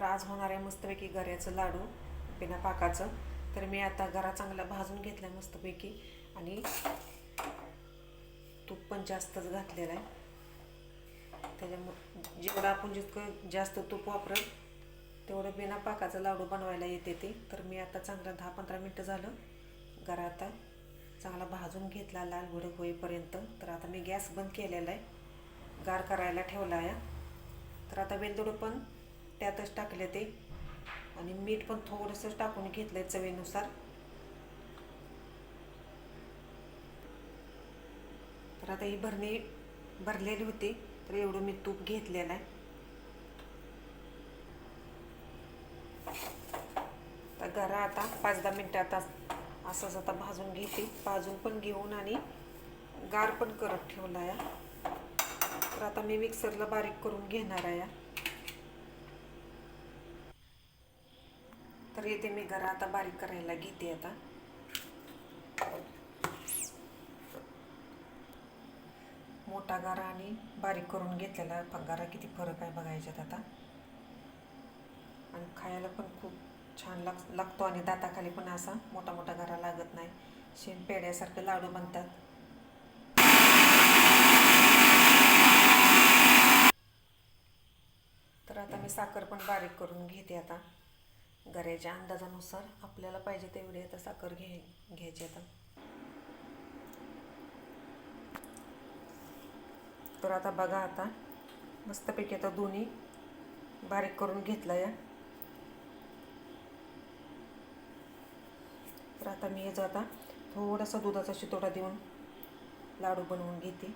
तर आज होणार आहे मस्तपैकी गऱ्याचं लाडू बिना पाकाचं. तर मी आता गरा चांगला भाजून घेतला आहे मस्तपैकी. आणि तूप पण जास्तच घातलेलं आहे. त्याच्यामुळे जेवढं आपण जितकं जास्त तूप वापरत तेवढं बिना पाकाचं लाडू बनवायला येते ते. तर मी आता चांगलं दहा पंधरा मिनटं झालं. गरा आता चांगला भाजून घेतला लाल भडक होईपर्यंत. तर आता मी गॅस बंद केलेला आहे. गार करायला ठेवला आहे. तर आता वेलदोडं पण त्यातच टाकले ते. आणि मीठ पण थोडंसं टाकून घेतलं आहे चवीनुसार. तर आता ही भरणी भरलेली होती तर एवढं मी तूप घेतलेलं आहे. तर गरा आता पाच दहा मिनटात असंच आता भाजून घेते. भाजून पण घेऊन आणि गार पण करत ठेवला आहे तर आता मी मिक्सरला बारीक करून घेणार आहे. तर येते मी घर. आता बारीक करायला घेते आता. मोठा गारा आणि बारीक करून घेतलेला गारा किती फरक आहे बघायच्यात आता. आणि खायला पण खूप छान लाग लागतो आणि दाताखाली पण असा मोठा मोठा गारा लागत नाही. शेण पेड्यासारखे लाडू बनतात. तर आता मी साखर पण बारीक करून घेते आता. गऱ्याच्या अंदाजानुसार आपल्याला पाहिजे तेवढी आता साखर घे घ्यायची आता. तर आता बघा आता मस्तपैकी आता दोन्ही बारीक करून घेतला या. तर आता मी याचा आता थोडासा दुधाचा शितोडा देऊन लाडू बनवून घेते.